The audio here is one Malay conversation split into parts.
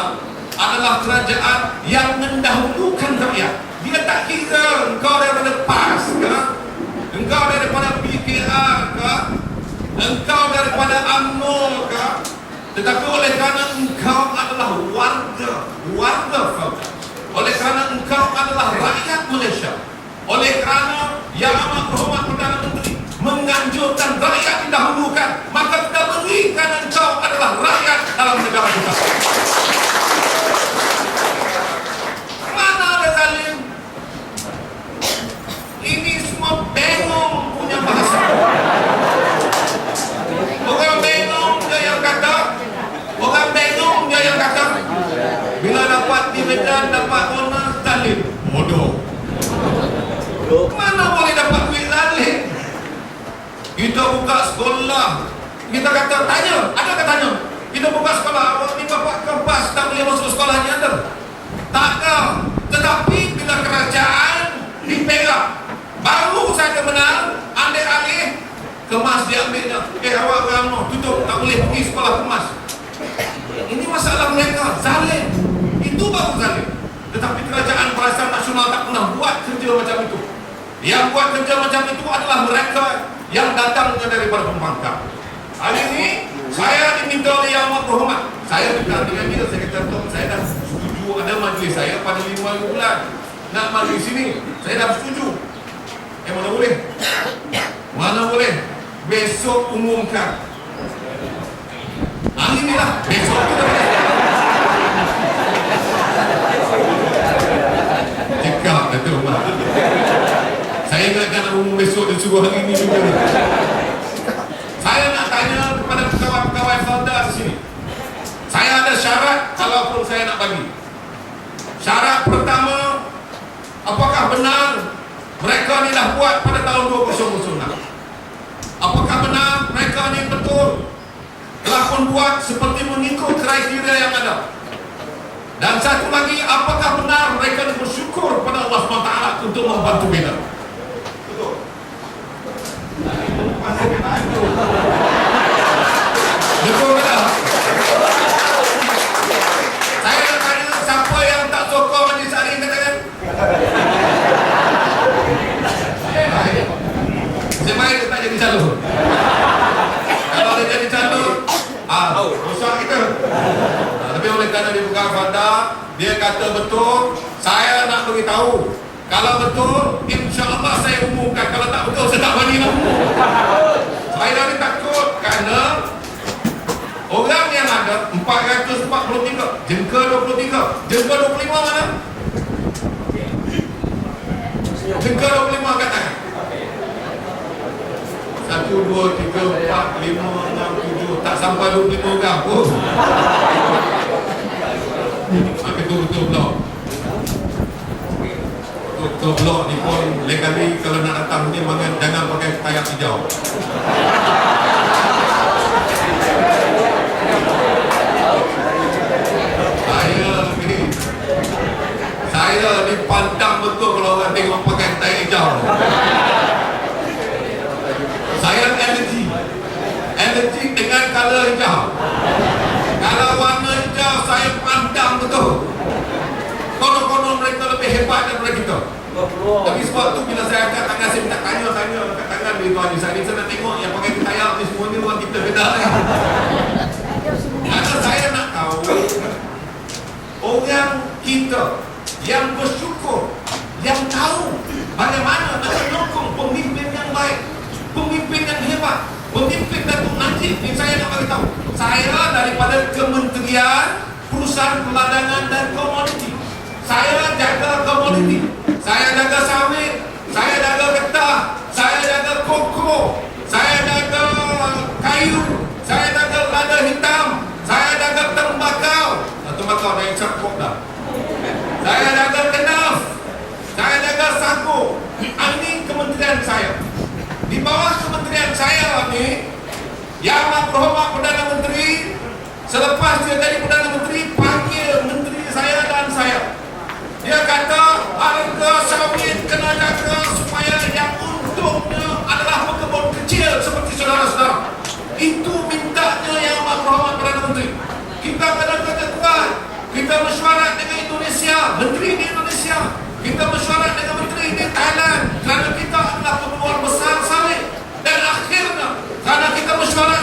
Islam adalah kerajaan yang mendahulukan rakyat. Dia tak kira engkau daripada PAS ke, engkau daripada PKR ke, engkau daripada UMNO ke, tetapi oleh kerana engkau adalah warga, warga feudal. Oleh kerana engkau adalah rakyat Malaysia. Oleh kerana Yang Amat Berhormat Perdana Menteri menganjurkan rakyat didahulukan, maka kita berikan engkau adalah rakyat dalam negara kita. Mana ada zalim? Ini semua bengong punya bahasa. Orang bengong dia yang kata, orang bengong dia yang kata, bila dapat dividen, dapat bonus, zalim. Bodoh. Mana boleh dapat duit zalim? Kita buka sekolah, kita kata tanya, ada kata tanya. Kita buka sekolah, awak ni bapak kempas tak boleh masuk sekolah ni ada. Tak ada. Tetapi bila kerajaan dipegang, baru saja menang, ambil alih, kemas dia ambilnya. Eh awak orang no, tutup, tak boleh pergi sekolah kemas. Ini masalah mereka, zalim. Itu baru zalim. Tetapi kerajaan Perasaan Nasional tak pernah buat kerja macam itu. Yang buat kerja macam itu adalah mereka yang datangnya daripada pembangkang. Hari ini, saya diminta oleh Yang Berhormat. Saya bilang dengan dia, saya kata, Tok, saya dah setuju ada majlis saya pada lima bulan. Nak majlis ini, saya dah setuju. Eh, mana boleh? Mana boleh? Besok umumkan. Hari ini lah, besok kita boleh. Cekap kata Umar. Saya ingatkan nak hari ini juga. Saya nak tanya kepada pegawai-pegawai Felda di sini. Saya ada syarat kalaupun saya nak bagi. Syarat pertama, apakah benar mereka ni dah buat pada tahun 2006? Apakah benar mereka ni betul telah pun buat seperti mengikut kriteria yang ada? Dan satu lagi, apakah benar mereka bersyukur pada Allah SWT untuk membantu bina? Betul. Betul ke tak? Saya nak tanya siapa yang tak sokong majlis hari ini katakan? Sebaik dia tak jadi calon. Kalau dia jadi calon, ah, rosak kita. Ah, tapi oleh kerana dia bukan fanda, kata betul, saya nak beritahu. Kalau betul, insya Allah saya umumkan. Kalau tak betul, saya tak berani nak umum. Saya ni takut kerana orang yang ada 443, jengka 23, jengka 25 mana? Jengka 25 katakan. Satu, dua, tiga, empat, lima, enam, tujuh Tak sampai 25 orang pun Betul blok Betul blok ni pun Legally kalau nak datang ni Jangan, jangan pakai tayak hijau. Saya ni Saya ni pantang betul Kalau orang tengok pakai tayak hijau. Saya energi Energi dengan color hijau. Kalau warna hijau Saya pandang betul Konon-konon mereka hebat daripada kita? Tapi sebab tu bila saya angkat tangan Saya minta tanya-tanya angkat tangan di tuan Saya ni saya nak tengok yang pakai ketayak ni semua ni orang kita beda Karena saya nak tahu Orang kita yang bersyukur Yang tahu bagaimana nak menyokong pemimpin yang baik pemimpin yang hebat pemimpin Datuk Najib ni saya nak beritahu saya daripada Kementerian Perusahaan Peladangan dan Komoditi saya jaga komoditi. Saya jaga sawit saya jaga getah. Saya jaga koko. Saya jaga kayu. Saya jaga lada hitam. Saya jaga tembakau. Nah, tembakau dah yang cakap dah. Saya jaga kenaf. Saya jaga sagu ini kementerian saya. Di bawah kementerian saya ni Yang Berhormat Perdana Menteri Selepas dia jadi Perdana Menteri Panggil Menteri saya dan saya Dia kata Harga sawit kena jaga Supaya yang untungnya adalah pekebun kecil Seperti saudara-saudara Itu mintanya Yang Berhormat Perdana Menteri Kita kena kerja kuat Kita mesyuarat dengan Indonesia, menteri di Indonesia. Kita mesyuarat dengan menteri di Thailand kerana kita adalah peluang besar salih. Dan akhirnya, kerana kita mesyuarat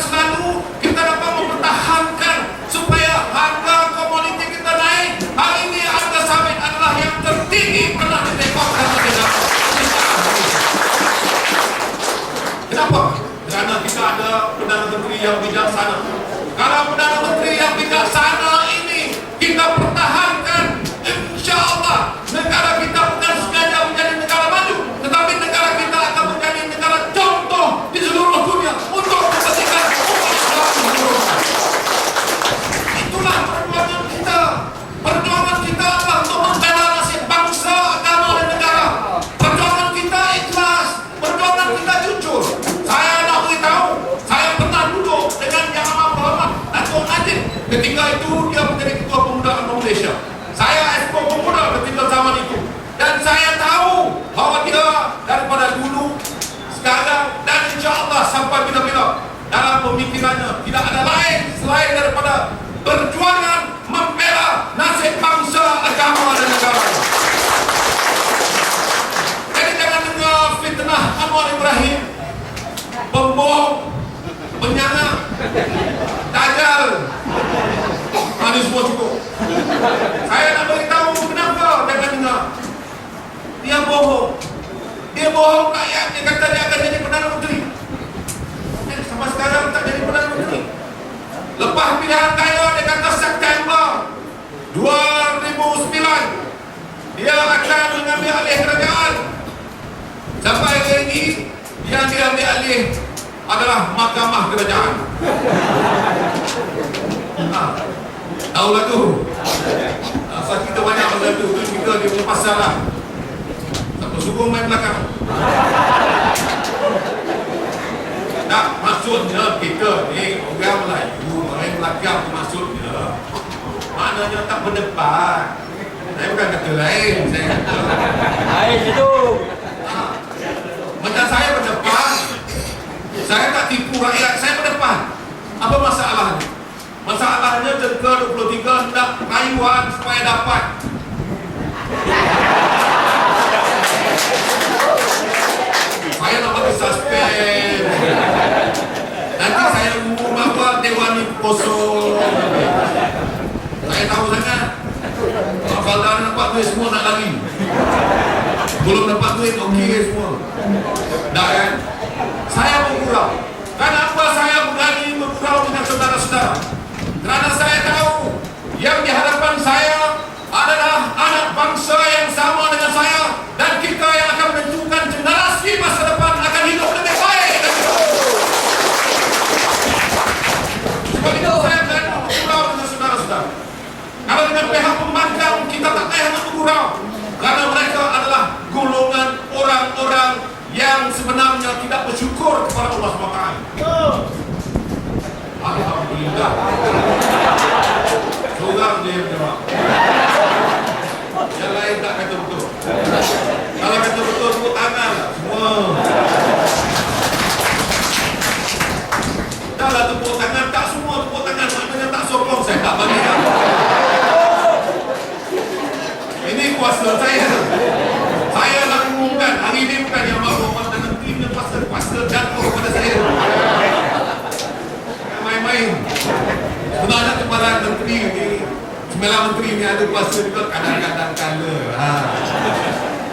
Perdana Menteri yang bijaksana. Kalau Perdana Menteri yang bijaksana ini kita pertahankan, insya Allah negara kita bukan sengaja menjadi negara maju, tetapi negara kita akan menjadi negara contoh di seluruh dunia untuk kepentingan umat Islam di seluruh dunia. Itulah perjuangan kita. Perjuangan kita adalah untuk membela nasib bangsa, agama dan negara. Perjuangan kita ikhlas. Perjuangan kita jujur. Saya nak beritahu, saya pernah duduk dengan Yang Amat Berhormat Datuk Najib. Ketika itu dia menjadi Ketua Pemuda Agama Malaysia. Saya Expo Pemuda ketika zaman itu. Dan saya tahu bahawa dia daripada dulu, sekarang dan insya Allah sampai bila-bila dalam pemikirannya tidak ada lain selain daripada perjuangan membela nasib bangsa, agama dan negara. Jadi jangan dengar fitnah Anwar Ibrahim, pembohong, penyangka, dajjal. Ini semua cukup. Saya nak beritahu kenapa jangan dengar. Dia bohong. Dia bohong rakyat. Dia kata dia akan jadi Perdana Menteri. Eh, sampai sekarang tak jadi Perdana Menteri. Lepas pilihan raya dia kata September 2009 dia akan mengambil alih kerajaan. Sampai hari ini yang diambil alih adalah mahkamah kerajaan. Ha. Tahu lah tu. Asal kita banyak benda tu, tu kita dia punya pasal lah. Suruh main belakang. Tak maksudnya kita ni orang Melayu main belakang maksudnya maknanya tak berdebat. Saya bukan kata lain, saya kata Air situ. ha. Macam saya berdepan Saya tak tipu rakyat Saya berdepan Apa masalahnya? Tengah 23 hendak rayuan supaya dapat. Saya nak bagi suspend Nanti saya umum bahawa Dewan ni kosong. Saya tahu sangat Kalau dah nampak duit semua nak lari. Belum dapat duit okey semua. Dah kan saya bergurau kenapa saya berani bergurau dengan saudara-saudara kerana saya tahu Seorang dia yang jawab. Yang lain tak kata betul. Kalau kata betul, tepuk tangan lah semua. Dah lah tepuk tangan, tak semua tepuk tangan. Maknanya tak sokong, saya tak bagi tak. Ini kuasa saya. Saya nak umumkan hari ini bukan yang mahu Muhammad dan tim dan kuasa kuasa jatuh kepada saya. Jangan Main-main. Sebenarnya kepala menteri ni, sembilan menteri ni ada kuasa juga kadang-kadang kala. Ha.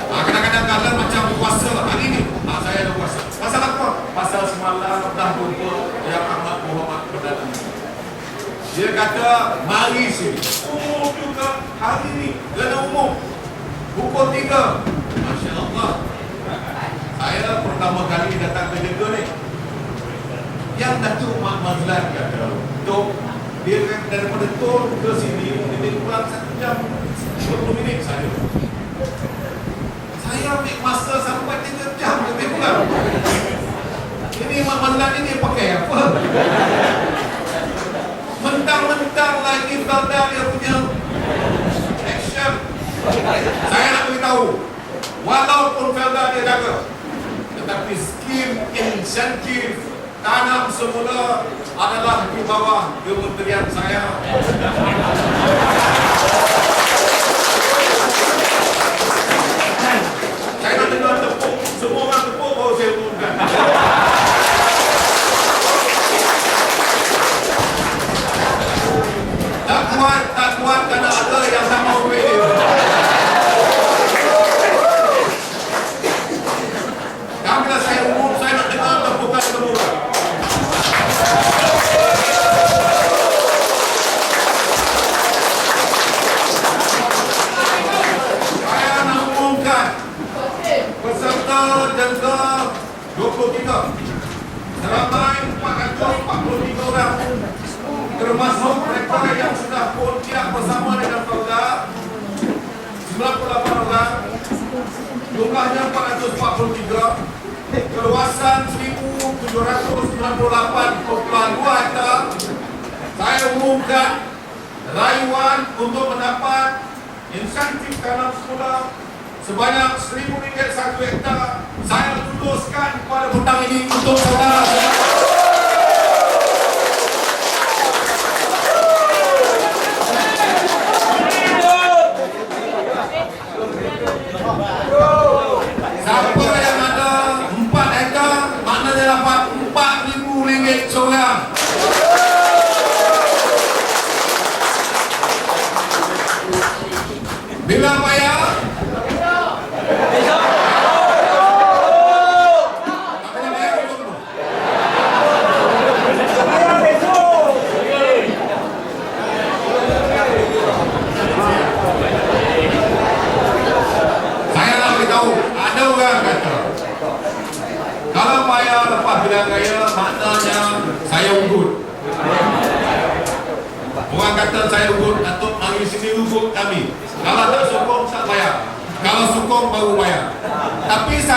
Ha, kadang-kadang kala macam berkuasa hari ini. Ha, saya ada kuasa. Pasal apa? Pasal semalam dah jumpa yang amat Muhammad Perdana. Dia kata, mari sini. Umum juga hari ini. Kena umum. Pukul tiga. Masya Allah. Saya pertama kali datang ke Jega ni. Yang Datuk Mak Mazlan kata, Tok, dia kata daripada Tol ke sini, lebih kurang satu jam 20 minit saja. Saya ambil masa sampai 3 jam lebih kurang. Ini Mak Mazlan ini pakai apa? mentang-mentang lagi Felda dia punya action saya nak beritahu walaupun Felda dia jaga tetapi skim insentif tanam semula adalah di bawah kementerian saya termasuk mereka yang sudah pun bersama dengan Polda 98 orang. Jumlahnya 443 keluasan 1798.2 hektar. Saya umumkan rayuan untuk mendapat insentif kanan sekolah sebanyak RM1,000 satu hektar. Saya tutuskan kepada petang ini untuk saudara-saudara.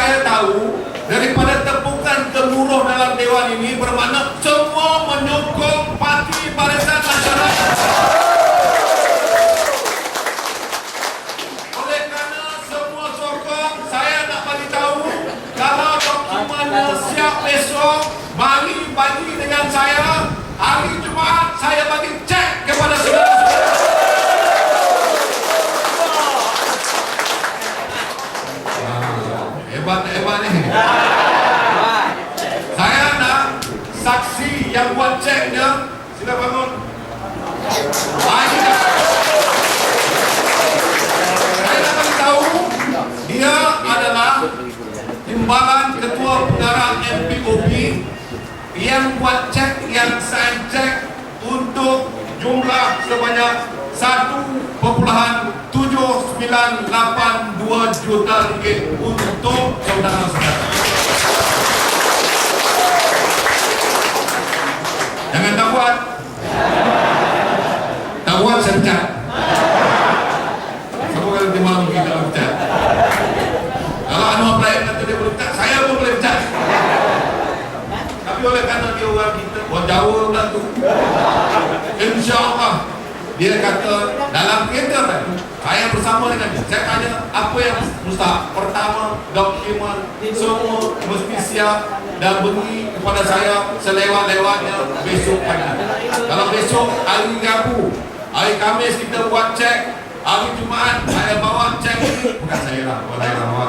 Saya tahu, daripada tepukan gemuruh dalam Dewan ini bermakna semua menyokong Sila bangun. Dia adalah timbalan ketua pengarah MPOP yang buat cek yang saya cek untuk jumlah sebanyak 1.7982 juta ringgit untuk saudara-saudara. Jangan tak buat. Tak buat saya pecat. Siapa kata dia malu kita nak pecat? Kalau Anwar Ibrahim kata dia boleh pecat, saya pun boleh pecat. Tapi oleh kerana dia orang kita, orang Jawa pula tu. Insya Allah dia kata dalam kereta tadi saya bersama dengan dia saya tanya apa yang mustahak pertama dokumen semua mesti siap dan beri kepada saya selewat-lewatnya besok pagi. Kalau besok hari Rabu hari Kamis kita buat cek hari Jumaat saya bawa cek bukan saya lah bukan saya lah bawa.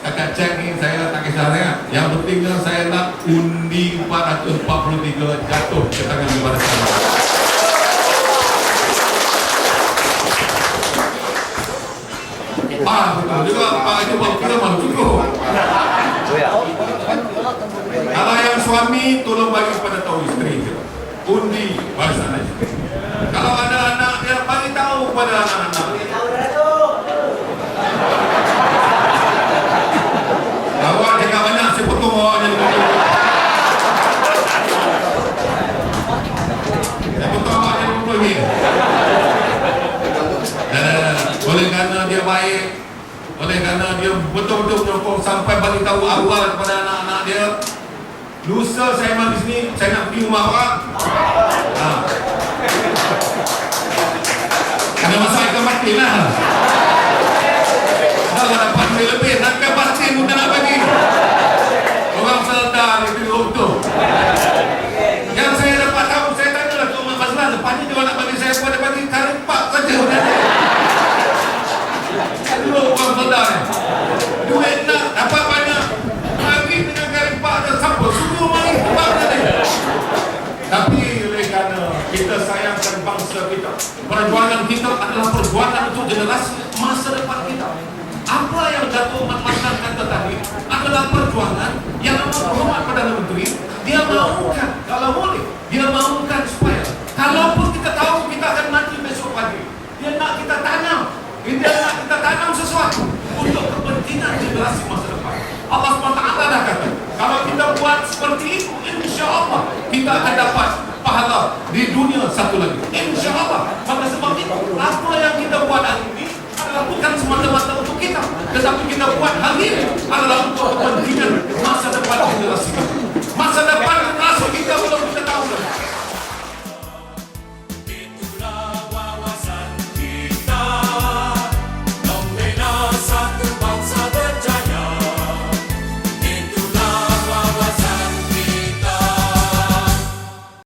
Setakat cek ni saya tak kisah sangat. Yang pentingnya saya nak undi 443 jatuh ke tangan kepada saya. Ah, betul juga. Pak Haji buat kita malu cukup Kalau yang suami tolong bagi kepada tahu isteri Undi bahasa Kalau ada anak dia bagi tahu kepada anak-anak Awak cakap banyak, saya potong awaknya ni. Saya potong awaknya ni pun ni. Dan, dan, dan, oleh kerana dia baik, oleh kerana dia menyokong sampai bagi tahu awal kepada anak-anak dia, lusa saya mandi sini, saya nak pergi rumah awak. Ha. Kena masak ikan mati lah. Kalau dapat duit lebih, nakkan pasti muda nak bagi. Orang sedar itu untuk. Yang saya dapat tahu, saya tanya lah Tok Mat Baslan, lepas ni dia nak bagi saya pada bagi tarik pak saja. Dulu orang sedar ni. Dapat banyak. Bagi dengan tarik pak dia siapa? Suruh mari tempat tadi. Tapi oleh kerana kita sayangkan bangsa kita, perjuangan kita adalah perjuangan untuk generasi masa depan kita. Apa yang Datuk Mat Maslan kata tadi adalah perjuangan yang amat hormat Perdana Menteri. Dia mahukan, buat seperti itu Insya Allah kita akan dapat pahala di dunia satu lagi. Insya Allah maka sebab itu apa yang kita buat hari ini adalah bukan semata-mata untuk kita tetapi kita buat hari ini adalah untuk kepentingan masa depan generasi kita. Masa depan